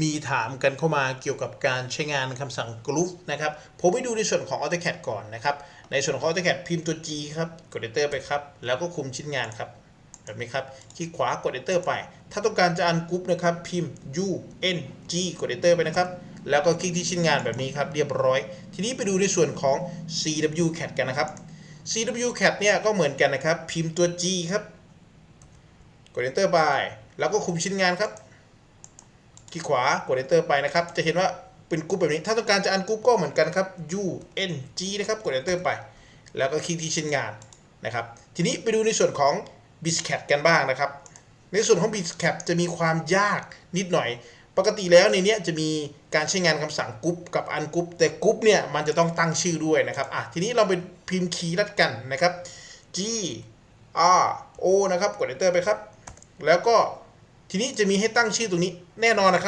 มีถามกันเข้ามาเกี่ยวกับการใช้งานคำสั่ง group นะครับ ผมไปดูในส่วนของ AutoCAD ก่อนนะครับ ในส่วนของ AutoCAD พิมพ์ตัว G ครับ กด Enter ไปครับ แล้วก็คุมชิ้นงานครับแบบนี้ครับ คลิกขวากด Enter ไป ถ้าต้องการจะอันกรุ๊ปนะครับ พิมพ์ U N G กด Enter ไปนะครับ แล้วก็คลิกที่ชิ้นงานแบบนี้ครับ เรียบร้อย ทีนี้ไปดูในส่วนของ CW CAD กันนะครับ CW CAD เนี่ยก็เหมือนกันนะครับ พิมพ์ตัว G ครับ กด Enter ไป แล้วก็คุมชิ้นงานครับ คลิกขวากด Enter ไปนะครับ จะเห็นว่าเป็นกรุ๊ปแบบนี้ ถ้าต้องการจะอันกรุ๊ปก็เหมือนกันครับ U N G นะครับ กด Enter ไป แล้วก็คลิกที่ชิ้นงานนะครับ ทีนี้ไปดูในส่วนของ b i s c a t กันบ้างนะครับ ในส่วนของ b i s c a t จะมีความยากนิดหน่อย ปกติแล้วในนี้จะมีการใช้งานคำสั่งกรุ๊ปกับอันกรุ๊ปแต่กรุ๊ปเนี่ยมันจะต้องตั้งชื่อด้วยนะครับอะทีนี้เราเป็นพิมพ์คีย์รัดกันนะครับ G R O นะครับ กด Enter ไปครับ แล้วก็ ทีนี้จะมีให้ตั้งชื่อตรงนี้แน่นอนนะครับ